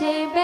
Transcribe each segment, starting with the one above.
chamber.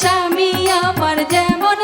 স্বামী আমার যেমন